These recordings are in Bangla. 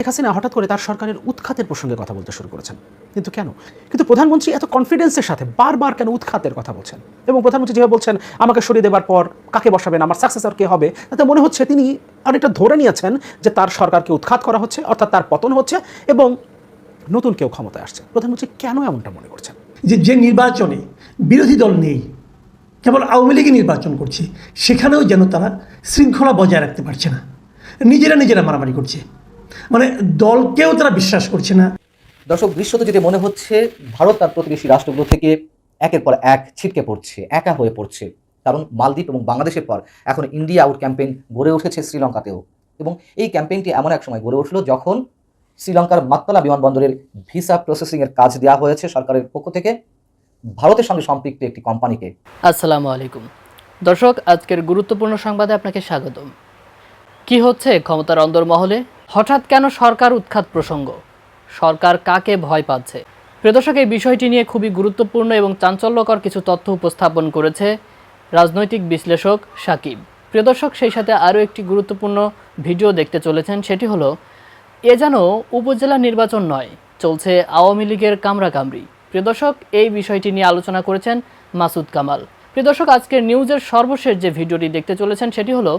শেখ হাসিনা হঠাৎ করে তার সরকারের উৎখাতের প্রসঙ্গে কথা বলতে শুরু করেছেন। কিন্তু কেন? কিন্তু প্রধানমন্ত্রী এত কনফিডেন্সের সাথে বারবার কেন উৎখাতের কথা বলছেন? এবং প্রধানমন্ত্রী যেভাবে বলছেন, আমাকে সরিয়ে দেওয়ার পর কাকে বসাবেন? আমার সাকসেসর কে হবে? তাতে মনে হচ্ছে তিনি অনেকটা ধরে নিয়েছেন যে তার সরকারকে উৎখাত করা হচ্ছে, অর্থাৎ তার পতন হচ্ছে এবং নতুন কেউ ক্ষমতায় আসছে। প্রধানমন্ত্রী কেন এমনটা মনে করছেন? যে যে নির্বাচনে বিরোধী দল নেই, কেবল আওয়ামী লীগই নির্বাচন করছে, সেখানেও যেন তারা শৃঙ্খলা বজায় রাখতে পারছে না। নিজেরা নিজেরা মারামারি করছে। মানে দলকেও তারা বিশ্বাস করছে না। দর্শক দৃশ্যতে যেটি মনে হচ্ছে ভারত তার প্রতিবেশী রাষ্ট্রগুলো থেকে একের পর এক ছিটকে পড়ছে একা হয়ে পড়ছে। কারণ মালদ্বীপ এবং বাংলাদেশের পর এখন ইন্ডিয়া আউট ক্যাম্পেইন গড়ে উঠেছে শ্রীলঙ্কাতেও। এবং এই ক্যাম্পেইনটি এমন এক সময় গড়ে উঠল যখন শ্রীলঙ্কার মাত্তালা বিমানবন্দরের ভিসা প্রসেসিংয়ের কাজ দেওয়া হয়েছে সরকারের পক্ষ থেকে। ভারতের সঙ্গে সম্পৃক্ত একটি কোম্পানিকে। আসসালামু আলাইকুম। দর্শক আজকের গুরুত্বপূর্ণ সংবাদে আপনাকে স্বাগতম। কি হচ্ছে ক্ষমতার অন্দরমহলে? হঠাৎ কেন সরকার উৎখাত প্রসঙ্গ? সরকার কাকে ভয় পাচ্ছে? প্রিয় দর্শক, এই বিষয়টি নিয়ে খুবই গুরুত্বপূর্ণ এবং চাঞ্চল্যকর কিছু তথ্য উপস্থাপন করেছে রাজনৈতিক বিশ্লেষক সাকিব। প্রিয় দর্শক, সেই সাথে আরও একটি গুরুত্বপূর্ণ ভিডিও দেখতে চলেছেন, সেটি হলো, এ যেন উপজেলা নির্বাচন নয়, চলছে আওয়ামী লীগের কামড়াকামড়ি প্রিয় দর্শক, এই বিষয়টি নিয়ে আলোচনা করেছেন মাসুদ কামাল। প্রিয় দর্শক, আজকের নিউজের সর্বশেষ যে ভিডিওটি দেখতে চলেছেন, সেটি হলো,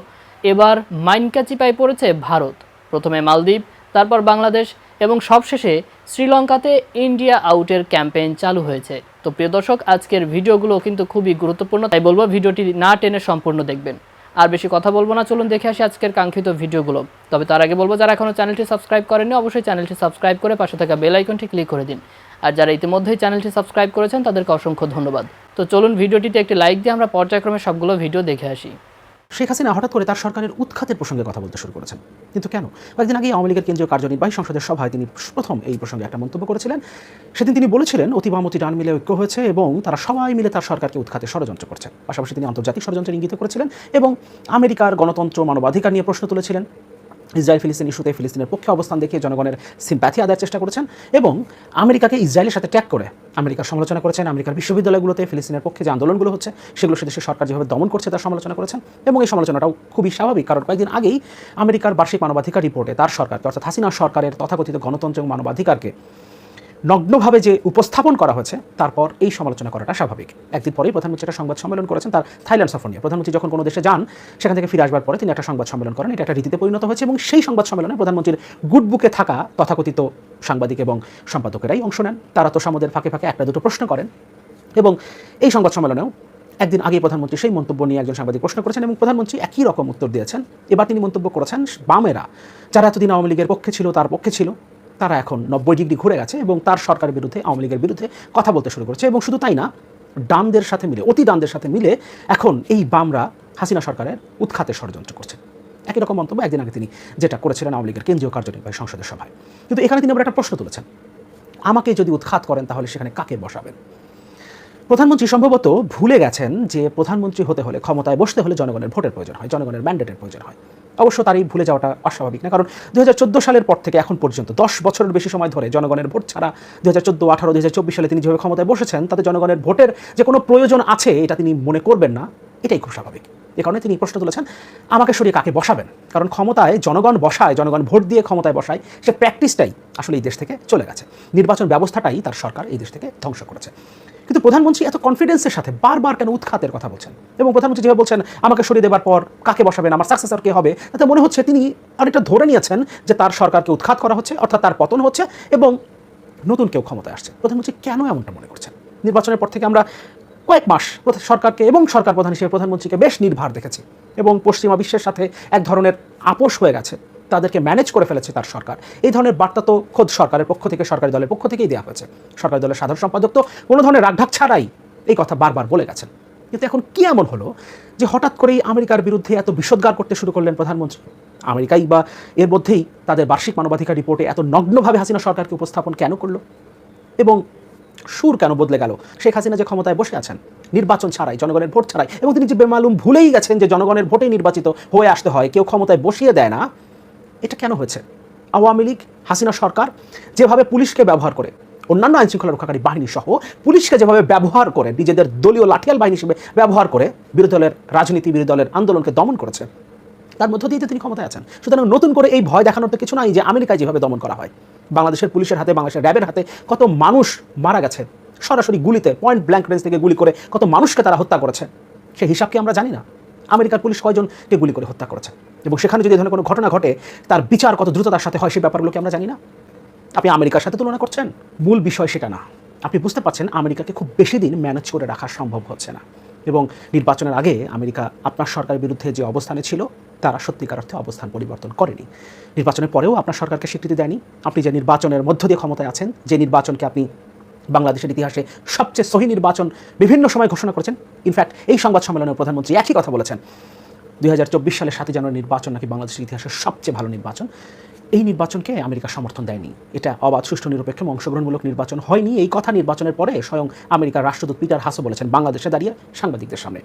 এবার মাইনকাচিপায় পড়েছে ভারত। প্রথমে মালদ্বীপ, তারপর বাংলাদেশ এবং সবশেষে শ্রীলঙ্কাতে ইন্ডিয়া আউটের ক্যাম্পেইন চালু হয়েছে। তো প্রিয় দর্শক, আজকের ভিডিওগুলো কিন্তু খুবই গুরুত্বপূর্ণ, তাই বলব ভিডিওটি না টেনে সম্পূর্ণ দেখবেন। আর বেশি কথা বলব না, চলুন দেখে আসি আজকের কাঙ্ক্ষিত ভিডিওগুলো। তবে তার আগে বলব, যারা এখনও চ্যানেলটি সাবস্ক্রাইব করেননি, অবশ্যই চ্যানেলটি সাবস্ক্রাইব করে পাশে থাকা বেল আইকনটি ক্লিক করে দিন। আর যারা ইতিমধ্যেই চ্যানেলটি সাবস্ক্রাইব করেছেন, তাদেরকে অসংখ্য ধন্যবাদ। তো চলুন ভিডিওটিতে একটি লাইক দিয়ে আমরা পর্যায়ক্রমে সবগুলো ভিডিও দেখে আসি। শেখ হাসিনা হঠাৎ করে তার সরকারের উৎখাতের প্রসঙ্গে কথা বলতে শুরু করেছেন। কিন্তু কেন? কয়েকদিন আগে আওয়ামী লীগের কেন্দ্রীয় কার্যনির্বাহী সংসদের সভায় তিনি প্রথম এই প্রসঙ্গে একটা মন্তব্য করেছিলেন। সেদিন তিনি বলেছিলেন অতি বামতি ডান মিলে ঐক্য হয়েছে এবং তারা সবাই মিলে তার সরকারকে উৎখাতে ষড়যন্ত্র করছে। পাশাপাশি তিনি আন্তর্জাতিক ষড়যন্ত্রের ইঙ্গিত করেছিলেন এবং আমেরিকার গণতন্ত্র মানবাধিকার নিয়ে প্রশ্ন তুলেছিলেন। ইসরায়েল ফিলিস্তিন ইস্যুতে ফিলিস্তিনের পক্ষে অবস্থান দেখিয়ে জনগণের সিম্প্যাথি আদায়ের চেষ্টা করেছেন এবং আমেরিকাকে ইসরায়েলের সাথে ট্যাগ করে আমেরিকার সমালোচনা করেছেন, আমেরিকার বিশ্ববিদ্যালয়গুলোতে ফিলিস্তিনের পক্ষে যে আন্দোলনগুলো হচ্ছে সেগুলো দেশের সরকার যেভাবে দমন করছে তার সমালোচনা করেছেন এবং এই সমালোচনাটাও খুবই স্বাভাবিক কারণ কয়েকদিন আগেই আমেরিকার বার্ষিক মানবাধিকার রিপোর্টে তার সরকার, অর্থাৎ হাসিনা সরকারের তথাকথিত গণতন্ত্র এবং মানবাধিকারকে নগ্নভাবে যে উপস্থাপন করা হয়েছে, তারপর এই সমালোচনা করাটা স্বাভাবিক। একদিন পরেই প্রধানমন্ত্রী একটা সংবাদ সম্মেলন করেছেন তার থাইল্যান্ড সফর নিয়ে। প্রধানমন্ত্রী যখন কোনো দেশে যান, সেখান থেকে ফিরে আসবার পরে তিনি একটা সংবাদ সম্মেলন করেন। এটা একটা রীতিতে পরিণত হয়েছে এবং সেই সংবাদ সম্মেলনে প্রধানমন্ত্রীর গুড বুকে থাকা তথাকথিত সাংবাদিক এবং সম্পাদকেরাই অংশ নেন। তারা তো সামুদের ফাঁকে ফাঁকে একটা দুটো প্রশ্ন করেন এবং এই সংবাদ সম্মেলনেও একদিন আগে প্রধানমন্ত্রী সেই মন্তব্য নিয়ে একজন সাংবাদিক প্রশ্ন করেছেন এবং প্রধানমন্ত্রী একই রকম উত্তর দিয়েছেন। এবার তিনি মন্তব্য করেছেন বামেরা, যারা এতদিন আওয়ামী লীগের পক্ষে ছিল, তার পক্ষে ছিল। তারা এখন নব্বই ডিগ্রি ঘুরে গেছে এবং তার সরকারের বিরুদ্ধে, আওয়ামী লীগের বিরুদ্ধে কথা বলতে শুরু করেছে এবং শুধু তাই না, ডানদের সাথে মিলে, অতি ডানদের সাথে মিলে এখন এই বামরা হাসিনা সরকারের উৎখাতে ষড়যন্ত্র করছে। একই রকম মন্তব্য একদিন আগে তিনি যেটা করেছিলেন আওয়ামী লীগের কেন্দ্রীয় কার্যনির্বাহী সংসদের সভায়। কিন্তু এখানে তিনি আবার একটা প্রশ্ন তুলেছেন, আমাকে যদি উৎখাত করেন তাহলে সেখানে কাকে বসাবেন? প্রধানমন্ত্রী সম্ভবত ভুলে গেছেন যে প্রধানমন্ত্রী হতে হলে ক্ষমতায় বসতে হলে জনগণের ভোটের প্রয়োজন হয়, জনগণের ম্যান্ডেটের প্রয়োজন হয়। অবশ্য তার এই ভুলে যাওয়াটা অস্বাভাবিক না। কারণ দু হাজার চোদ্দ সালের পর থেকে এখন পর্যন্ত দশ বছরের বেশি সময় ধরে জনগণের ভোট ছাড়া দু হাজার চোদ্দ, আঠারো দু হাজার চব্বিশ সালে তিনি যেভাবে ক্ষমতায় বসেছেন, তাতে জনগণের ভোটের যে কোনো প্রয়োজন আছে, এটা তিনি মনে করবেন না, এটাই খুব স্বাভাবিক। এ কারণে তিনি প্রশ্ন তুলেছেন, আমাকে সরিয়ে কাকে বসাবেন? কারণ ক্ষমতায় জনগণ বসায়, জনগণ ভোট দিয়ে ক্ষমতায় বসায়, সে প্র্যাকটিসটাই আসলে এই দেশ থেকে চলে গেছে। নির্বাচন ব্যবস্থাটাই তার সরকার এই দেশ থেকে ধ্বংস করেছে। কিন্তু প্রধানমন্ত্রী এত কনফিডেন্সের সাথে বারবার কেন উৎখাতের কথা বলছেন? এবং প্রধানমন্ত্রী যেভাবে বলছেন, আমাকে সরিয়ে দেওয়ার পর কাকে বসাবেন? আমার সাকসেসর কে হবে? তাতে মনে হচ্ছে তিনি অনেকটা ধরে নিয়েছেন যে তার সরকারকে উৎখাত করা হচ্ছে, অর্থাৎ তার পতন হচ্ছে এবং নতুন কেউ ক্ষমতায় আসছে। প্রধানমন্ত্রী কেন এমনটা মনে করছেন? নির্বাচনের পর থেকে আমরা কয়েক মাস সরকারকে এবং সরকার প্রধান হিসেবে প্রধানমন্ত্রীকে বেশ নির্ভার দেখেছি এবং পশ্চিমা বিশ্বের সাথে এক ধরনের আপোষ হয়ে গেছে। তাদেরকে ম্যানেজ করে ফেলেছে তার সরকার। এই ধরনের বার্তা তো খোদ সরকারের পক্ষ থেকে, সরকারি দলের পক্ষ থেকেই দেওয়া হয়েছে। সরকারি দলের সাধারণ সম্পাদক তো কোনো ধরনের রাগঢাক ছাড়াই এই কথা বারবার বলে গেছেন। কিন্তু এখন কি এমন হলো যে হঠাৎ করেই আমেরিকার বিরুদ্ধে এত বিষোদ্গার করতে শুরু করলেন প্রধানমন্ত্রী? আমেরিকাই বা এর মধ্যেই তাদের বার্ষিক মানবাধিকার রিপোর্টে এত নগ্নভাবে হাসিনা সরকারকে উপস্থাপন কেন করল? এবং সুর কেন বদলে গেল? শেখ হাসিনা যে ক্ষমতায় বসে আছেন, নির্বাচন ছাড়াই, জনগণের ভোট ছাড়াই, এবং তিনি যে বেমালুম ভুলেই গেছেন যে জনগণের ভোটেই নির্বাচিত হয়ে আসতে হয়, কেউ ক্ষমতায় বসিয়ে দেয় না এটা কেন হয়েছে? আওয়ামী লীগ, হাসিনা সরকার যেভাবে পুলিশকে ব্যবহার করে, অন্যান্য আইন শৃঙ্খলা রক্ষাকারী বাহিনী সহ পুলিশকে যেভাবে ব্যবহার করে, নিজেদের দলীয় লাঠিয়াল বাহিনী হিসেবে ব্যবহার করে বিরোধী দলের রাজনীতি, বিরোধী দলের আন্দোলনকে দমন করেছে। তার মধ্য দিয়ে তিনি ক্ষমতায় আছেন। সুতরাং নতুন করে এই ভয় দেখানোর তো কিছু নাই যে আমেরিকায় যেভাবে দমন করা হয়। বাংলাদেশের পুলিশের হাতে, বাংলাদেশের র্যাবের হাতে কত মানুষ মারা গেছে। সরাসরি গুলিতে পয়েন্ট ব্ল্যাঙ্ক রেঞ্জ থেকে গুলি করে কত মানুষকে তারা হত্যা করেছে। সেই হিসাব কি আমরা জানি না? আমেরিকার পুলিশ কয়জনকে গুলি করে হত্যা করেছে? এবং সেখানে যদি ধরনের কোনো ঘটনা ঘটে, তার বিচার কত দ্রুততার সাথে হয় সেই ব্যাপারগুলোকে আমরা জানি না। আপনি আমেরিকার সাথে তুলনা করছেন? মূল বিষয় সেটা না। আপনি বুঝতে পারছেন আমেরিকাকে খুব বেশি দিন ম্যানেজ করে রাখা সম্ভব হচ্ছে না। এবং নির্বাচনের আগে আমেরিকা আপনার সরকারের বিরুদ্ধে যে অবস্থানে ছিল, তারা সত্যিকার অর্থে অবস্থান পরিবর্তন করেনি। নির্বাচনের পরেও আপনার সরকারকে স্বীকৃতি দেয়নি। আপনি যে নির্বাচনের মধ্য দিয়ে ক্ষমতায় আছেন, যে নির্বাচনকে আপনি বাংলাদেশের ইতিহাসে সবচেয়ে সহি নির্বাচন বিভিন্ন সময় ঘোষণা করেছেন, ইনফ্যাক্ট এই সংবাদ সম্মেলনে প্রধানমন্ত্রী একই কথা বলেছেন। দুই সালের সাতই জানুয়ারি নির্বাচন নাকি বাংলাদেশের ইতিহাসের সবচেয়ে ভালো নির্বাচন। এই নির্বাচনকে আমেরিকা সমর্থন দেয়নি। এটা অবাধ, সুষ্ঠু, নিরপেক্ষ অংশগ্রহণমূলক নির্বাচন হয়নি। এই কথা নির্বাচনের পরে স্বয়ং আমেরিকার রাষ্ট্রদূত পিটার হাসো বলেছেন, বাংলাদেশে দাঁড়িয়ে সাংবাদিকদের সামনে।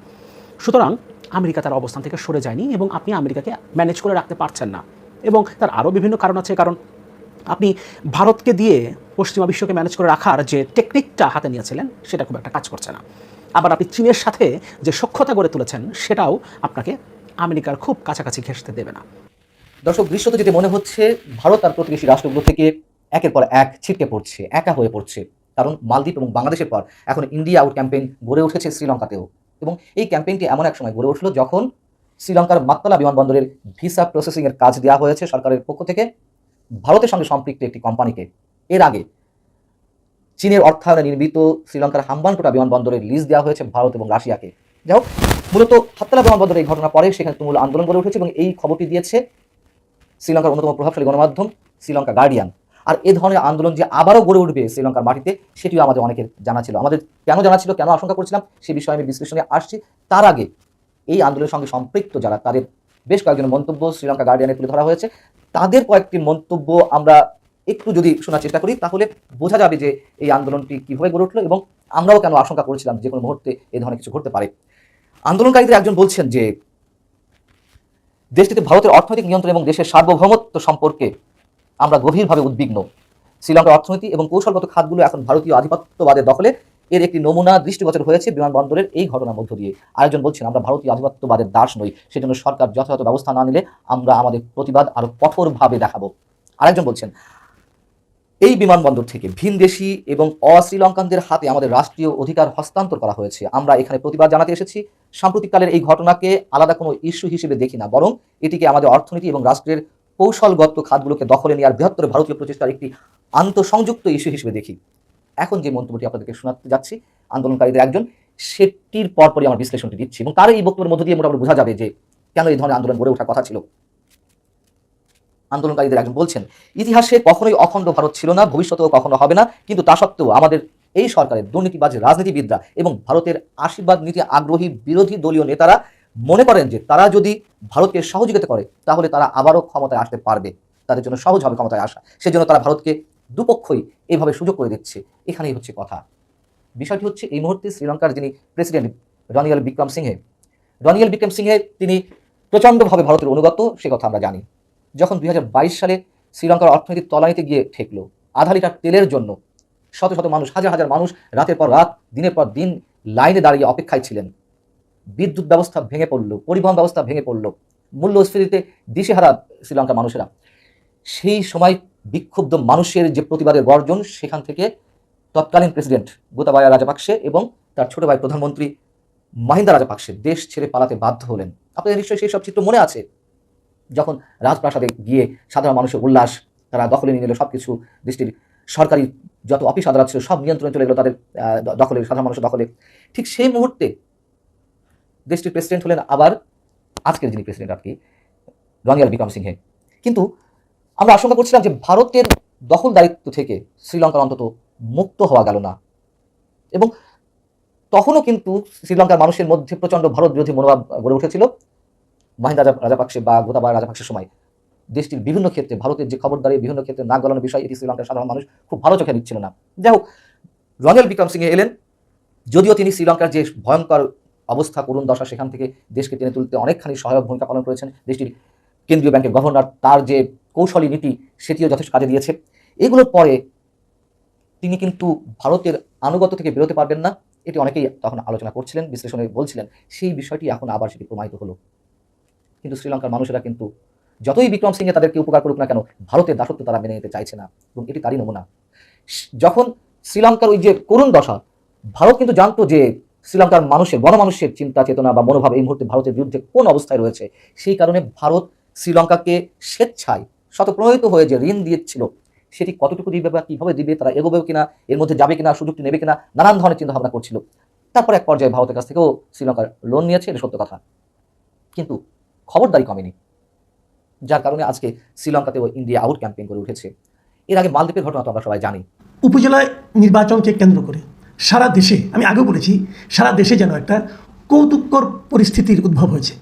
সুতরাং আমেরিকা তার অবস্থান থেকে সরে যায়নি এবং আপনি আমেরিকাকে ম্যানেজ করে রাখতে পারছেন না। এবং তার আরও বিভিন্ন কারণ আছে। কারণ আপনি ভারতকে দিয়ে পশ্চিমা বিশ্বকে ম্যানেজ করে রাখার যে টেকনিকটা হাতে নিয়েছিলেন, সেটা খুব একটা কাজ করছে না। আবার আপনি চীনের সাথে যে সক্ষতা গড়ে তুলেছেন, সেটাও আপনাকে আমেরিকার খুব কাছাকাছি ঘেঁষতে দেবে না। দর্শক, দৃশ্যত যেতে মনে হচ্ছে, ভারত আর প্রতিবেশী রাষ্ট্রগুলো থেকে একের পর এক ছিটকে পড়ছে, একা হয়ে পড়ছে। কারণ মালদ্বীপ এবং বাংলাদেশের পর এখন ইন্ডিয়া আউট ক্যাম্পেইন গড়ে উঠেছে শ্রীলঙ্কাতেও। এবং এই ক্যাম্পেইনটি এমন এক সময় গড়ে উঠল যখন শ্রীলঙ্কার মাত্তলা বিমানবন্দরের ভিসা প্রসেসিংয়ের কাজ দেওয়া হয়েছে সরকারের পক্ষ থেকে। ভারতের সঙ্গে সম্পৃক্ত একটি কোম্পানিকে এর আগে চীনের অর্থায়নে নির্মিত শ্রীলঙ্কার হাম্বানটোটা বিমানবন্দরের লিজ দেওয়া হয়েছে ভারত এবং রাশিয়াকে। যাই হোক, মূলত হাত্তালা বিমানবন্দরের এই ঘটনা পরে সেখানে তুমুল আন্দোলন গড়ে উঠেছে এবং এই খবরটি দিয়েছে শ্রীলঙ্কার অন্যতম প্রভাবশালী গণমাধ্যম, শ্রীলঙ্কা গার্ডিয়ান আর এ ধরনের আন্দোলন যে আবারও গড়ে উঠবে শ্রীলঙ্কার মাটিতে, সেটিও আমাদের অনেকের জানা ছিল। আমাদের কেন জানা ছিল, কেন আশঙ্কা করছিলাম, সে বিষয়ে আমি বিশ্লেষণে আসছি। তার আগে এই আন্দোলনের সঙ্গে সম্পৃক্ত যারা, তাদের বেশ কয়েকজন মন্তব্য শ্রীলঙ্কা গার্ডিয়ানে তুলে ধরা হয়েছে। তাদের কয়েকটি মন্তব্য আমরা একটু যদি শোনার চেষ্টা করি, তাহলে বোঝা যাবে যে এই আন্দোলনটি কীভাবে গড়ে উঠল এবং আমরাও কেন আশঙ্কা করেছিলাম যে কোনো মুহূর্তে এই ধরনের কিছু ঘটতে পারে। আন্দোলনকারীদের একজন বলছেন যে, দেশটিতে ভারতের অর্থনৈতিক নিয়ন্ত্রণ এবং দেশের সার্বভৌমত্ব সম্পর্কে আমরা গভীরভাবে উদ্বিগ্ন। শ্রীলঙ্কার অর্থনীতি এবং কৌশলগত খাতগুলো এখন ভারতীয় আধিপত্যবাদের দখলে। এর একটি নমুনা দৃষ্টিগোচর হয়েছে বিমানবন্দরের এই ঘটনার মধ্য দিয়ে। আরেকজন বলছেন, আমরা ভারতীয় আধিপত্যবাদের দাস নই সেজন্য সরকার যথাযথ ব্যবস্থা না নিলে আমরা আমাদের প্রতিবাদ আরও কঠোরভাবে দেখাবো। আরেকজন বলছেন, এই বিমানবন্দর থেকে ভিনদেশি এবং অশ্রীলঙ্কানদের হাতে আমাদের রাষ্ট্রীয় অধিকার হস্তান্তর করা হয়েছে। আমরা এখানে প্রতিবাদ জানাতে এসেছি। সাম্প্রতিককালের এই ঘটনাকে আলাদা কোনো ইস্যু হিসেবে দেখি না, বরং এটিকে আমাদের অর্থনীতি এবং রাষ্ট্রের কৌশলগত খাতগুলোকে দখলে নেওয়ার বৃহত্তর ভারতীয় প্রচেষ্টার একটি আন্তঃসংযুক্ত ইস্যু হিসেবে দেখি। এখন যে মন্তব্যটি আপনাদেরকে শোনাতে যাচ্ছি, আন্দোলনকারীদের একজন, সেটির পরপরই আমার বিশ্লেষণটি দিচ্ছি এবং তার এই বক্তব্যের মধ্য দিয়ে মোটামুটি বোঝা যাবে যে কেন এই ধরনের আন্দোলন গড়ে ওঠার কথা ছিল। আন্দোলনকারীদের একজন বলছেন, ইতিহাসে কখনোই অখণ্ড ভারত ছিল না, ভবিষ্যতেও কখনো হবে না, কিন্তু তা সত্ত্বেও আমাদের এই সরকারের দুর্নীতিবাজ রাজনীতিবিদরা এবং ভারতের আশীর্বাদ নীতি আগ্রহী বিরোধী দলীয় নেতারা মনে করেন যে তারা যদি ভারতকে সহযোগিতা করে, তাহলে তারা আবারও ক্ষমতায় আসতে পারবে। তাদের জন্য সহজ হবে ক্ষমতায় আসা। সেজন্য তারা ভারতকে দুপক্ষই এইভাবে সুযোগ করে দিচ্ছে। এখানেই হচ্ছে কথা। বিষয়টি হচ্ছে, এই মুহূর্তে শ্রীলঙ্কার যিনি president Ranil Wickremesinghe Ranil Wickremesinghe তিনি প্রচণ্ডভাবে ভারতের অনুগত সে কথা আমরা জানি। যখন দুই হাজার বাইশ সালে শ্রীলঙ্কার অর্থনীতির তলানিতে গিয়ে ঠেকলো, আধা লিটার তেলের জন্য শত শত মানুষ, হাজার হাজার মানুষ রাতের পর রাত, দিনের পর দিন লাইনে দাঁড়িয়ে অপেক্ষায় ছিলেন। বিদ্যুৎ ব্যবস্থা ভেঙে পড়ল, পরিবহন ব্যবস্থা ভেঙে পড়ল, মূল্যস্ফীতিতে দিশেহারা শ্রীলঙ্কার মানুষেরা। সেই সময় বিক্ষুব্ধ মানুষের যে প্রতিবাদের গর্জন, সেখান থেকে তৎকালীন প্রেসিডেন্ট গোতাবায়া রাজাপাকসে এবং তার ছোট ভাই প্রধানমন্ত্রী মাহিন্দা রাজাপাকসে দেশ ছেড়ে পালাতে বাধ্য হলেন। আপনাদের নিশ্চয়ই সেই সব চিত্র মনে আছে? যখন রাজপ্রাসাদে গিয়ে সাধারণ মানুষের উল্লাস, তারা দখলে নিয়ে নিল সব কিছু দেশটির সরকারি যত অফিস আদালত ছিল, সব নিয়ন্ত্রণে চলে গেলো তাদের দখলে সাধারণ মানুষের দখলে। ঠিক সেই মুহূর্তে দেশটির প্রেসিডেন্ট হলেন আবার আজকের যিনি প্রেসিডেন্ট আর কি রনিয়াল বিক্রম সিংহে কিন্তু আমরা আশঙ্কা করছিলাম যে ভারতের দখল দায়িত্ব থেকে শ্রীলঙ্কার অন্তত মুক্ত হওয়া গেল না। এবং তখনও কিন্তু শ্রীলঙ্কার মানুষের মধ্যে প্রচণ্ড ভারত বিরোধী মনোভাব গড়ে উঠেছিল। মাহিন্দা রাজা রাজাপাকসে বা গোতাবায়া রাজাপাকসের সময় দেশটির বিভিন্ন ক্ষেত্রে, ভারতের যে খবরদারি, বিভিন্ন ক্ষেত্রে নাক গলানোর বিষয়, এটি শ্রীলঙ্কার সাধারণ মানুষ খুব ভালো চোখে নিচ্ছিল না। যাই হোক রনিয়াল বিক্রম এলেন। যদিও তিনি শ্রীলঙ্কার যে ভয়ঙ্কর অবস্থা, করুণ দশা, সেখান থেকে দেশকে টেনে তুলতে অনেকখানি সহায়ক ভূমিকা পালন করেছেন দেশটির কেন্দ্রীয় ব্যাংকের গভর্নর, তার যে কৌশলী নীতি, সেটিও যথেষ্ট কাজে দিয়েছে। এগুলোর পরে তিনি কিন্তু ভারতের আনুগত্য থেকে বেরোতে পারবেন না, এটি অনেকেই তখন আলোচনা করছিলেন, বিশ্লেষণে বলছিলেন। সেই বিষয়টি এখন আবার সেটি প্রমাণিত হলো। কিন্তু শ্রীলঙ্কার মানুষেরা কিন্তু যতই বিক্রম সিংহে তাদেরকে উপকার করুক না কেন, ভারতের দাসত্ব তারা মেনে নিতে চাইছে না এবং এটি তারই নমুনা। যখন শ্রীলঙ্কার ওই যে করুণ দশা, ভারত কিন্তু জানতো যে শ্রীলঙ্কার মানুষের, গণমানুষের চিন্তা, চেতনা বা মনোভাব এই মুহূর্তে ভারতের বিরুদ্ধে কোন অবস্থায় রয়েছে, সেই কারণে ভারত শ্রীলঙ্কাকে স্বেচ্ছায় শতপ্রণোদিত হয়ে যে ঋণ দিয়েছিল, সেটি কতটুকু দিবে বা কীভাবে দিবে, তারা এগোবে কিনা, এর মধ্যে যাবে কিনা, সুযোগটি নেবে কিনা, নানান ধরনের চিন্তা ভাবনা করছিল। তারপর এক পর্যায়ে ভারতের কাছ থেকেও শ্রীলঙ্কার লোন নিয়েছে, এটা সত্য কথা। কিন্তু খবরদারি কমেনি। যার কারণে আজকে শ্রীলঙ্কাতেও ইন্ডিয়া আউট ক্যাম্পেইন করে উঠেছে। এর আগে মালদ্বীপের ঘটনা তো আমরা সবাই জানি। উপজেলায় নির্বাচনকে কেন্দ্র করে সারা দেশে, আমি আগেও বলেছি, সারা দেশে যেন একটা কৌতুককর পরিস্থিতির উদ্ভব হয়েছে।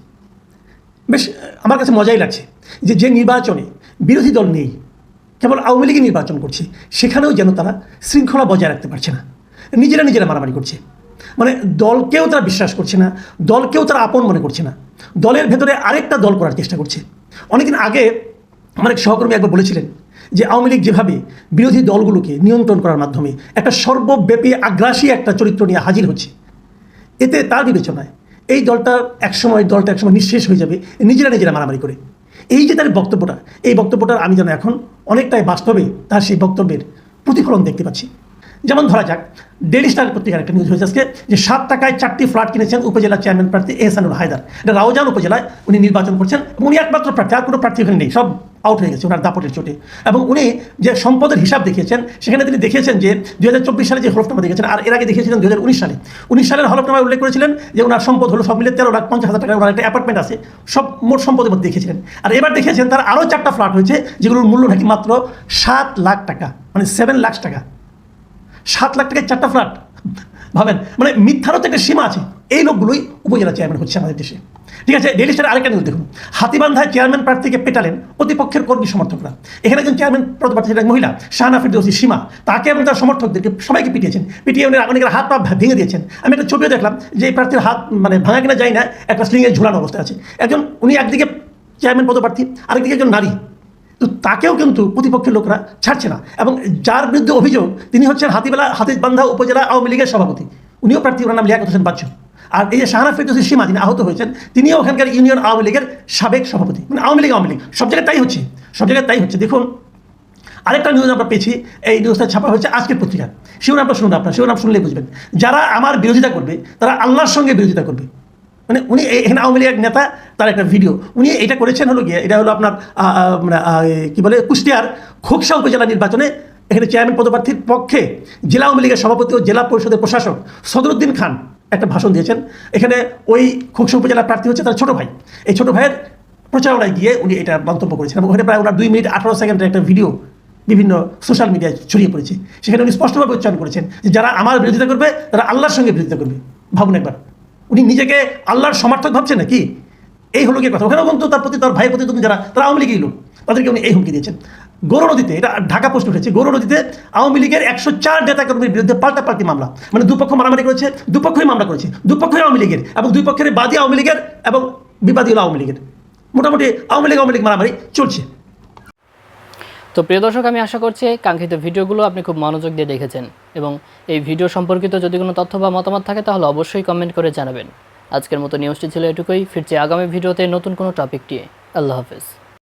বেশ, আমার কাছে মজাই লাগছে যে যে নির্বাচনে বিরোধী দল নেই, কেবল আওয়ামী লীগই নির্বাচন করছে, সেখানেও যেন তারা শৃঙ্খলা বজায় রাখতে পারছে না। নিজেরা নিজেরা মারামারি করছে। মানে দলকেও তারা বিশ্বাস করছে না, দলকেও তারা আপন মনে করছে না। দলের ভেতরে আরেকটা দল করার চেষ্টা করছে। অনেকদিন আগে আমার এক সহকর্মী একবার বলেছিলেন যে আওয়ামী লীগ যেভাবে বিরোধী দলগুলোকে নিয়ন্ত্রণ করার মাধ্যমে একটা সর্বব্যাপী আগ্রাসী একটা চরিত্র নিয়ে হাজির হচ্ছে, এতে তার বিবেচনায় এই দলটা একসময় দলটা একসময় নিঃশেষ হয়ে যাবে, নিজেরা নিজেরা মারামারি করে। এই যে তার বক্তব্যটা, এই বক্তব্যটার আমি যেন এখন অনেকটাই বাস্তবে তার সেই বক্তব্যের প্রতিফলন দেখতে পাচ্ছি। যেমন ধরা যাক ডেলি স্টার পত্রিকার একটা নিউজ হয়েছে আজকে, যে সাত টাকায় চারটি ফ্ল্যাট কিনেছেন উপজেলা চেয়ারম্যান প্রার্থী এহসানুল হায়দার। এটা রাউজান উপজেলায় উনি নির্বাচন করছেন উনি একমাত্র প্রার্থী, আর কোনো প্রার্থী ওখানে নেই, সব আউট হয়ে গেছে, ওনার দাপটের চোটে। এবং উনি যে সম্পদের হিসাব দেখিয়েছেন, সেখানে তিনি দেখিয়েছেন যে দু হাজার চব্বিশ সালে যে হলফনামা দেখেছেন আর এর আগে দেখিয়েছিলেন দু হাজার উনিশ সালে। উনিশ সালের হলফনামায় উল্লেখ করেছিলেন যে ওনার সম্পদ হলো সব মিলে তেরো লাখ পঞ্চাশ হাজার টাকা ওনার একটা অ্যাপার্টমেন্ট আছে, সব মোট সম্পদের মধ্যে দেখিয়েছিলেন। আর এবার দেখিয়েছেন তার আরও চারটা ফ্ল্যাট হয়েছে, যেগুলোর মূল্য নাকি মাত্র সাত লাখ টাকা মানে সেভেন লাখ টাকা। সাত লাখ টাকায় চারটা ফ্ল্যাট ভাবেন মানে মিথ্যারও তো একটা সীমা আছে। এই লোকগুলোই উপজেলা চেয়ারম্যান হচ্ছে আমাদের দেশে। ঠিক আছে ডেলি স্টার আরেকটা নিউজ দেখুন। হাতিবান্ধায় চেয়ারম্যান প্রার্থীকে পেটালেন প্রতিপক্ষের কর্মী সমর্থকরা। এখানে একজন চেয়ারম্যান পদপ্রার্থী এক মহিলা, শাহানা ফিরদৌসি, সীমা। তাকে এবং তার সমর্থকদেরকে সবাইকে পিটিয়েছেন। পিটিয়ে উনি অনেকের হাত পা ভেঙে দিয়েছেন। আমি একটা ছবিও দেখলাম যে এই প্রার্থীর হাত মানে ভাঙা কিনা যায় না, একটা স্লিংয়ে ঝুলানো অবস্থায় আছে। একজন, উনি একদিকে চেয়ারম্যান পদপ্রার্থী, আরেকদিকে একজন নারী। তো তাকেও কিন্তু প্রতিপক্ষের লোকরা ছাড়ছে না। এবং যার বিরুদ্ধে অভিযোগ, তিনি হচ্ছেন হাতিবেলা, হাতিবান্ধা উপজেলা আওয়ামী লীগের সভাপতি। উনিও প্রার্থী, ওনার নাম লিয়াকত হোসেন বাচ্চু। আর এই যে শাহানা ফেরদৌসি সীমা তিনি আহত হয়েছেন, তিনিও ওখানকার ইউনিয়ন আওয়ামী লীগের সাবেক সভাপতি। মানে আওয়ামী লীগ আওয়ামী লীগ। সব জায়গায় তাই হচ্ছে। সব জায়গায় তাই হচ্ছে। দেখুন, আরেকটা নিউজ আমরা পেয়েছি, এই নিউজটা ছাপা হয়েছে আজকের পত্রিকা শিবনামটা শুনুন আপনার শিবনাম শুনলেই বুঝবেন। যারা আমার বিরোধিতা করবে, তারা আল্লাহর সঙ্গে বিরোধিতা করবে। মানে উনি এখানে আওয়ামী লীগের নেতা তার একটা ভিডিও উনি এটা করেছেন হলো গিয়ে এটা হলো আপনার মানে, কি বলে কুষ্টিয়ার খোকসা উপজেলা নির্বাচনে এখানে চেয়ারম্যান পদপ্রার্থীর পক্ষে জেলা আওয়ামী লীগের সভাপতি ও জেলা পরিষদের প্রশাসক সদরুদ্দিন খান একটা ভাষণ দিয়েছেন। এখানে ওই খোকসা উপজেলার প্রার্থী হচ্ছে তার ছোট ভাই। এই ছোট ভাইয়ের প্রচারণায় গিয়ে উনি এটা মন্তব্য করেছেন এবং ওখানে প্রায় ওনার দুই মিনিট আঠারো সেকেন্ডের একটা ভিডিও বিভিন্ন সোশ্যাল মিডিয়ায় ছড়িয়ে পড়েছে। সেখানে উনি স্পষ্টভাবে উচ্চারণ করেছেন যে যারা আমার বিরোধিতা করবে তারা আল্লাহর সঙ্গে বিরোধিতা করবে। ভাবুন একবার। উনি নিজেকে আল্লাহর সমর্থক ভাবছেন নাকি? এই হলো কি কথা। ওখানেও কিন্তু তার প্রতি তার ভাই প্রতি তুমি যারা, তারা আওয়ামী লীগের লোক। তাদেরকে উনি এই হুমকি দিয়েছেন। গৌর নদীতে, এটা ঢাকা পোস্ট উঠেছে, গৌর নদীতে আওয়ামী লীগের একশো চার নেতাকর্মীর বিরুদ্ধে পাল্টা পাল্টি মামলা। মানে দুপক্ষ মারামারি করেছে, দুপক্ষই মামলা করেছে, দুপক্ষই আওয়ামী লীগের এবং দুই পক্ষের বাদী আওয়ামী লীগের এবং বিবাদী হলো আওয়ামী লীগের। মোটামুটি আওয়ামী লীগ আওয়ামী লীগ মারামারি চলছে। তো প্রিয় দর্শক, আমি আশা করছি কাঙ্ক্ষিত ভিডিওগুলো আপনি খুব মনোযোগ দিয়ে দেখেছেন এবং এই ভিডিও সম্পর্কিত যদি কোনো তথ্য বা মতামত থাকে, তাহলে অবশ্যই কমেন্ট করে জানাবেন। আজকের মতো নিউজটি ছিল এটুকুই। ফিরছে আগামী ভিডিওতে নতুন কোনো টপিক নিয়ে। আল্লাহ হাফেজ।